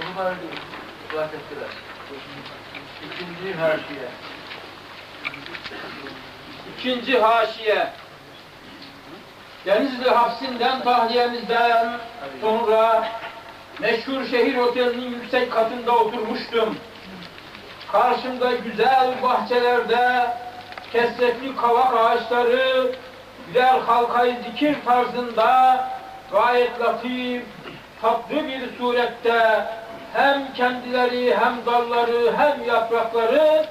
Onu bana bahsettiler. İkinci haşiye. İkinci haşiye. Denizli hapsinden tahliyemizden sonra meşhur şehir otelinin yüksek katında oturmuştum. Karşımda güzel bahçelerde kesretli kavak ağaçları birer halkayı zikir tarzında gayet latif, tatlı bir surette hem kendileri hem dalları hem yaprakları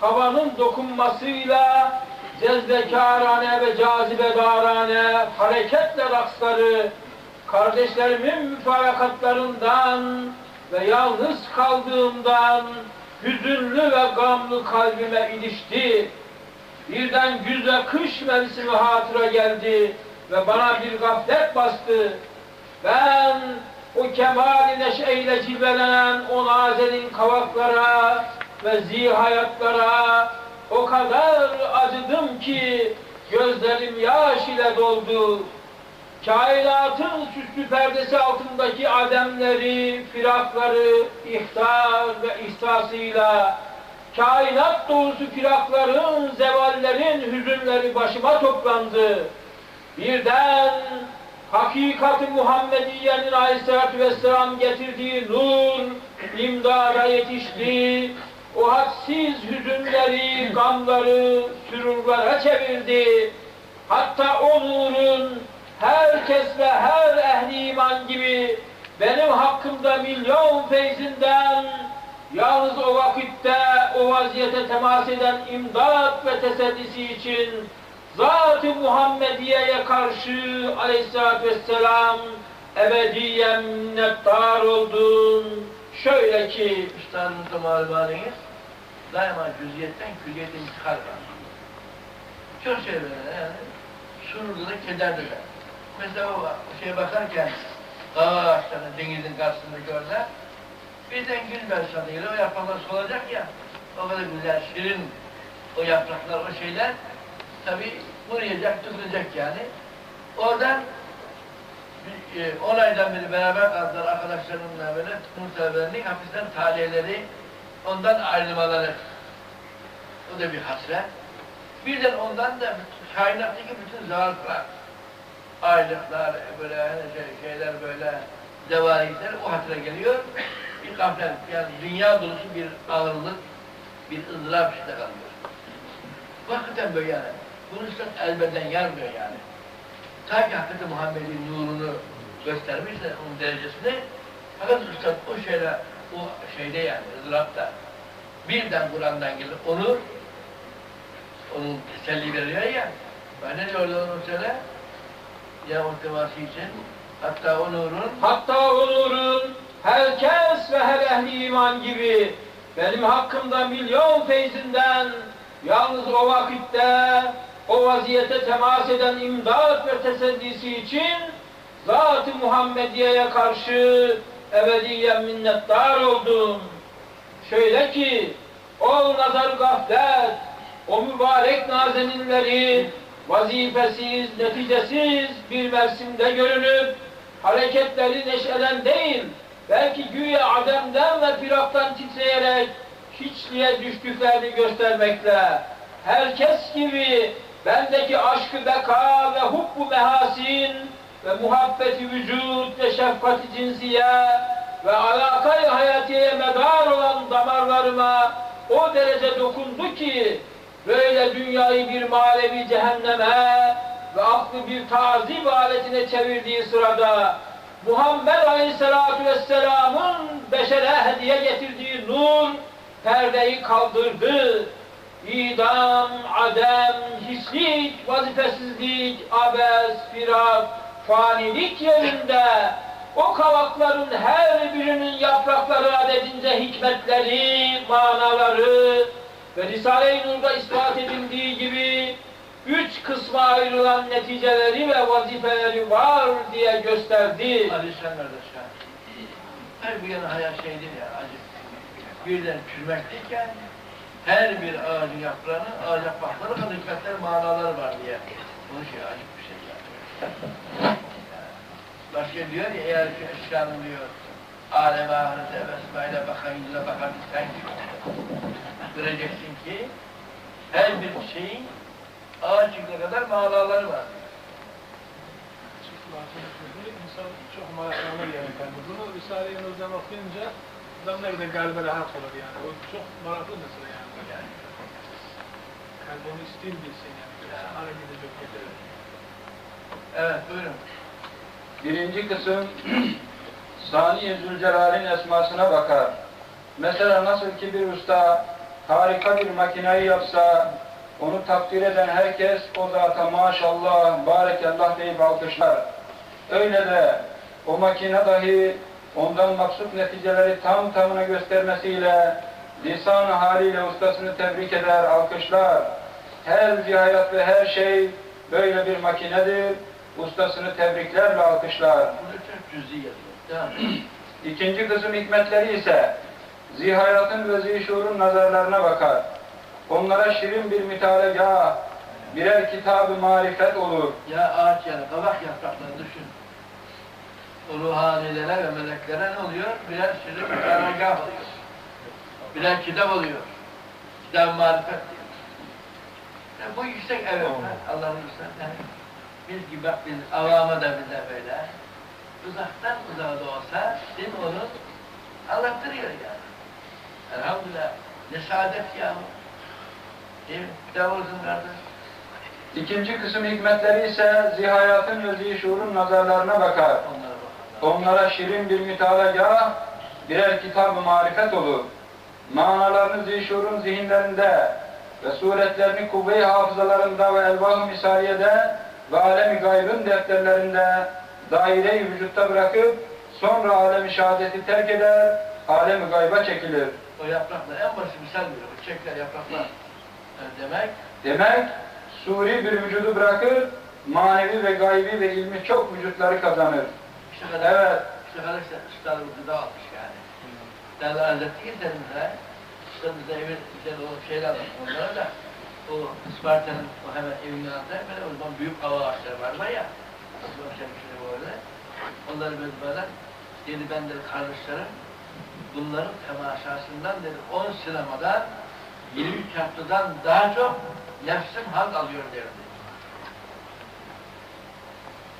havanın dokunmasıyla cezbekarane ve cazibedarane hareketle raksları kardeşlerimin müfarakatlarından ve yalnız kaldığımdan hüzünlü ve gamlı kalbime ilişti. Birden güz ve kış mevsimi hatıra geldi ve bana bir gaflet bastı. Ben o kemali neşeyle cilvelenen o nazenin kavaklara ve zihayatlara o kadar acıdım ki gözlerim yaş ile doldu. Kainatın süslü perdesi altındaki ademleri, firakları, ihtar ve ihsasıyla kainat dolusu firakların, zevallerin hüzünleri başıma toplandı. Birden hakikati Muhammediye'nin aleyhissalatü vesselam getirdiği nur imdada yetişti. O hadsiz hüzünleri, gamları sürurlara çevirdi. Hatta o nurun herkes ve her ehli iman gibi benim hakkımda milyon feyzinden yalnız o vakitte o vaziyete temas eden imdat ve tesellisi için Zat-ı Muhammediye'ye karşı aleyhissalatü vesselam ebediyen minnettar oldun. Şöyle ki Üstadımızda malumanıyız. Daima cüziyetten külliyete intikal var. Çok şey böyle yani. Sururda da kederdir. Mesela o şeye bakarken ağaçların denizin karşısında görler. Birden gül versiyonuyla o yapraklar solacak ya. O kadar güzel, şirin o yapraklar, o şeyler tabi kuruyacak, dökülecek yani. Oradan e, on aydan beri beraber kaldılar arkadaşlarımla böyle Nur talebelerinin hapisten taliyeleri ondan ayrılmaları. O da bir hasret. Birden ondan da kainattaki bütün zaaflar, aylıklar, böyle şey, şeyler böyle devalikler o hatıra geliyor. Bir gaflet, yani dünya dolusu bir ağırlık, bir ızdırap içinde kalıyor. Hakikaten böyle yani. Bunu üstad elbeden yarmıyor yani. Ta ki hakikaten Muhammed'in nurunu göstermişse onun derecesini fakat üstad o şeyle o şeyde yani ızdırapta birden Kur'an'dan gelir onu onun teselli veriyor ya ben ne diyor orada onu söyle ya o teması için hatta o nurun Hatta o nurun herkes ve her ehli iman gibi benim hakkımda milyon feyzinden yalnız o vakitte o vaziyete temas eden imdat ve tesellisi için Zat-ı Muhammediye'ye karşı ebediyen minnettar oldum. Şöyle ki o nazar gaflet, o mübarek nazeninleri vazifesiz, neticesiz bir mevsimde görünüp hareketleri neşeden değil, belki güya ademden ve firaktan titreyerek hiçliğe düştüklerini göstermekle, herkes gibi bendeki aşkı beka ve hubbu mehasin ve muhabbeti vücut ve şefkati cinsiye ve alakayı hayatiye medar olan damarlarıma o derece dokundu ki böyle dünyayı bir manevi cehenneme ve aklı bir tazip aletine çevirdiği sırada Muhammed Aleyhisselatü Vesselam'ın beşere hediye getirdiği nur perdeyi kaldırdı. İdam, adem, hislik, vazifesizlik, abes, firak, fanilik yerinde o kavakların her birinin yaprakları adedince hikmetleri, manaları ve Risale-i Nur'da ispat edildiği gibi üç kısma ayrılan neticeleri ve vazifeleri var diye gösterdi. Alişan kardeşler her bir yana hayat şeydir ya acı birden çürümekteyken her bir ağacın yaprağının ağaç yaprakları kadar hikmetler, manalar var diye. Bunun şey acık bir şey yani. Başka diyor ya eğer ki eşyanın diyor aleme ahirete ve esmaile bakan yüzüne bakan sen gibi. Göreceksin ki her bir şeyin ağaçlıkla kadar mağaraları var. İnsan çok meraklanır yani. Bunu Risale-i Nur'dan okuyunca adam ne kadar kalbe rahat olur yani. O çok meraklı mesela yani. Yani. Kalbini istil bilsin yani. Yoksa ara gidecek getirir. Evet buyurun. Birinci kısım Sani Zülcelal'in esmasına bakar. Mesela nasıl ki bir usta harika bir makineyi yapsa, onu takdir eden herkes o zata maşallah, barekallah deyip alkışlar. Öyle de o makine dahi ondan maksut neticeleri tam tamına göstermesiyle lisan haliyle ustasını tebrik eder, alkışlar. Her zihayat ve her şey böyle bir makinedir. Ustasını tebriklerle alkışlar. İkinci kısım hikmetleri ise zihayatın ve zihşurun nazarlarına bakar. Onlara şirin bir mütalegah, birer kitab-ı marifet olur. Ya ağaç yani kabak yaprakları düşün. Ruhanilere ve meleklere ne oluyor? Birer şirin karargah oluyor. Birer kitap oluyor. Kitab-ı marifet diyor. Yani bu yüksek evet. Allah'ın. Yani biz gibi biz avama da bize böyle uzaktan uzağa da olsa din onu anlattırıyor yani. Elhamdülillah. Ne saadet ya. Değil mi? Kitap olsun kardeş. İkinci kısım hikmetleri ise zihayatın ve zihşurun nazarlarına bakar. Onlara. Onlara şirin bir mütalegah, birer kitab-ı marifet olur. Manalarını zihşurun zihinlerinde ve suretlerini kuvve-i hafızalarında ve elvah-ı misaliyede ve alemi gaybın defterlerinde daire-i vücutta bırakıp sonra alemi şehadeti terk eder, alemi gayba çekilir. O yapraklar en basit misal. O çiçekler, yapraklar. Yani demek Demek suri bir vücudu bırakır, manevi ve gaybi ve ilmi çok vücutları kazanır. işte kadar, Evet. işte kadar işte almış yani. Derler Hazreti getirdiler. İşte bize evin işte o şeyler var. Onlara da o Isparta'nın o hemen evinin altında böyle o zaman büyük hava ağaçları var ya. Osman Şemsi'nin böyle. Onları böyle böyle dedi ben de kardeşlerim bunların temaşasından dedi 10 sinemadan 20 haftadan daha çok nefsim haz alıyor derdi.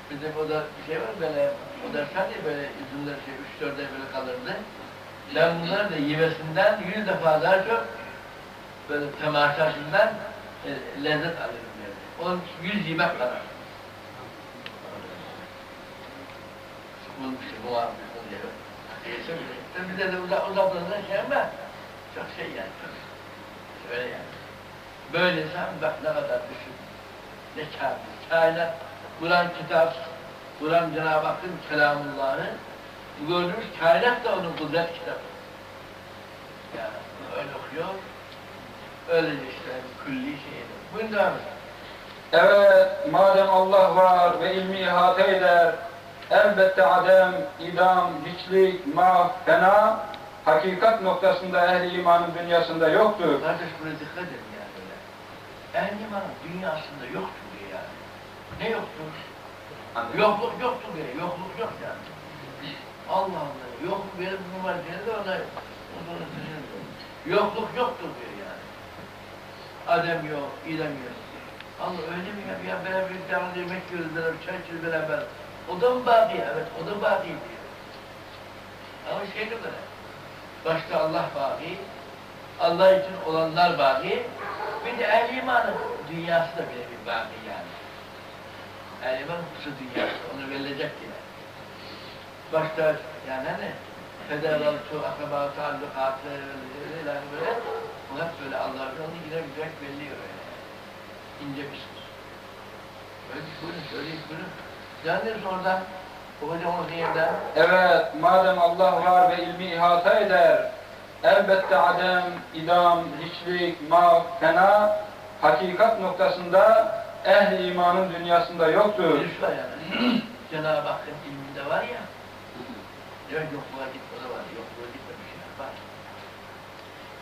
Bizim o da bir şey var böyle, o da sen de böyle üzümler şey, üç dörde böyle kalırdı. Ben bunları da yemesinden yüz defa daha çok böyle temaşasından e, lezzet alırım derdi. Onun yüz yemek kadar. Bu işte bu var, bu diyor. Neyse bir de uzak uzaklarından şey ama çok şey yani. Öyle yani. Böyle bak ne kadar düşün. Ne kârdır. Kainat, Kur'an kitap, Kur'an Cenab-ı Hakk'ın kelamullahı, bu gördüğümüz kainat da onun kudret kitabı. Yani öyle okuyor, öyle işte külli şeydir. Buyurun devam edin. Evet, madem Allah var ve ilmi ihate eder, elbette adem, idam, hiçlik, mah, fena, hakikat noktasında ehli imanın dünyasında yoktur. Kardeş buraya dikkat edin yani böyle. Ehl imanın dünyasında yoktur yani. Ne yoktur? Yokluk yoktur diye, yokluk yok yani. Allah Allah, yokluk benim numara de ona onu düşünüyorum. Yokluk yoktur diyor yani. Adem yok, İdem yok. Allah öyle mi ya? Ya beraber bir tane yemek yiyoruz çay içiyoruz beraber. O da mı baki? Evet, o da baki diyor. Ama şey de böyle. Başta Allah baki, Allah için olanlar baki, bir de ehl imanın dünyası da bir baki yani. Ehl imanın hususu dünyası, onu verilecek yine. Başta yani hani federaltu, akraba, taallukatı, öyle böyle, bu hep böyle Allah'ın yine güzel belliyor öyle. İnce bir söz. Öyle buyurun, söyleyin buyurun. Yalnız oradan, hocam onu yeniden, Evet, madem Allah var ve ilmi ihata eder, elbette adem, idam, hiçlik, mah, fena, hakikat noktasında ehli imanın dünyasında yoktur. Yani. Cenab-ı Hakk'ın ilminde var ya. Yok yokluğa gitme o da var. Yokluğa gitme bir şey var.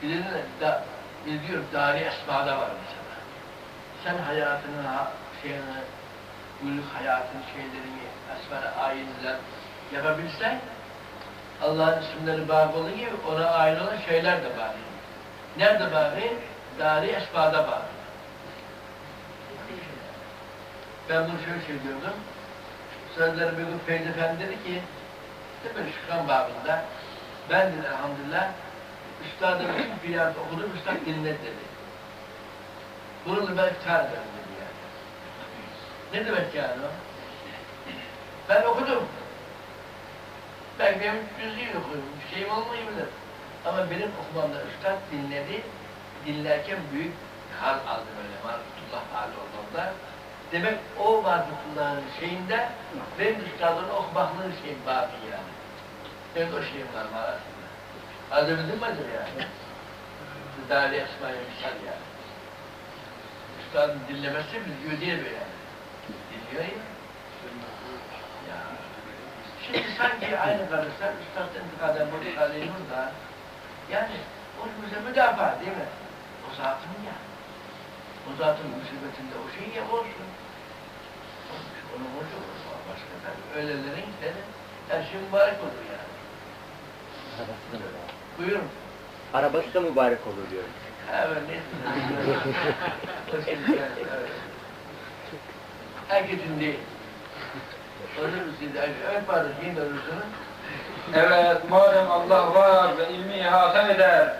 Bir de ne? Da, bir diyor dari esmada var mesela. Sen hayatının ha, şeyini, günlük hayatın şeylerini esmana ayinler yapabilsen Allah'ın isimleri baki olduğu gibi ona ait olan şeyler de baki. Nerede baki? Dari esbada baki. Ben bunu şöyle söylüyordum. Sözleri bir gün Feyzi dedi ki, böyle Şükran babında, ben dedi elhamdülillah, Üstadın bütün fiiliyatı okudum, Üstad dinledi dedi. Bununla ben iftihar ederim dedi yani. Ne demek yani o? Ben okudum. Ben benim cüz'i okudum, bir şeyim olmayabilir. Ama benim okumamda Üstad dinledi, dinlerken büyük hal aldı böyle, marifetullah hali olduğunda. Demek o marifetullahın şeyinde, benim Üstad'ın okumaklığın şeyim baki yani. Benim o şeyim var. Anlatabildim mi acaba yani? Değerli esmaya misal yani. Üstadın dinlemesi diye böyle yani. Dinliyor ya. ya. Şimdi sanki aynı karışlar Üstad'ın intikadem bu intikadeyim da yani o bize müdafaa değil mi? O zatın ya. O zatın musibetinde o şey ya olsun. Onu hoş olur. Başka tabii. Öylelerin seni her şey mübarek olur yani. Buyurun. Arabası da mübarek olur diyorum. Evet, ne Herkesin değil. Ölür siz, evet vardır, yine ölürsünüz. Evet, madem Allah var ve ilmi ihata eder,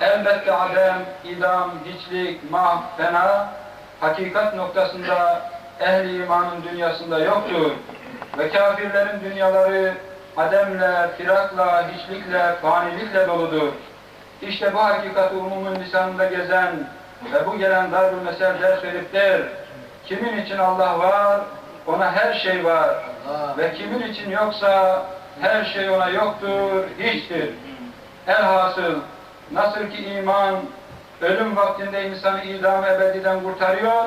elbette adem, idam, hiçlik, mah, fena, hakikat noktasında ehli imanın dünyasında yoktur. Ve kafirlerin dünyaları ademle, firakla, hiçlikle, fanilikle doludur. İşte bu hakikati umumun lisanında gezen ve bu gelen darul mesel ders verip der, kimin için Allah var, ona her şey var. Ve kimin için yoksa her şey ona yoktur, hiçtir. Elhasıl nasıl ki iman ölüm vaktinde insanı idam ebediden kurtarıyor,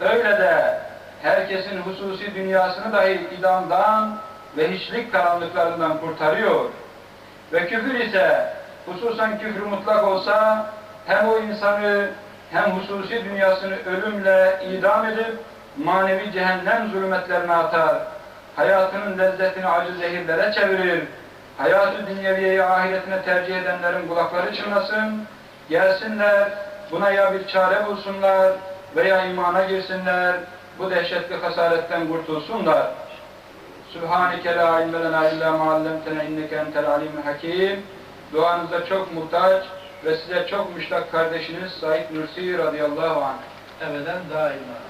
öyle de herkesin hususi dünyasını dahi idamdan ve hiçlik karanlıklarından kurtarıyor. Ve küfür ise hususen küfür mutlak olsa hem o insanı hem hususi dünyasını ölümle idam edip manevi cehennem zulmetlerine atar. Hayatının lezzetini acı zehirlere çevirir. Hayatı dünyeviyeyi ahiretine tercih edenlerin kulakları çınlasın. Gelsinler, buna ya bir çare bulsunlar veya imana girsinler. Bu dehşetli hasaretten kurtulsunlar. Sübhaneke la ilme lena illa ma inneke entel alimul hakim. Duanıza çok muhtaç ve size çok müştak kardeşiniz Said Nursi radıyallahu anh. Ebeden daima.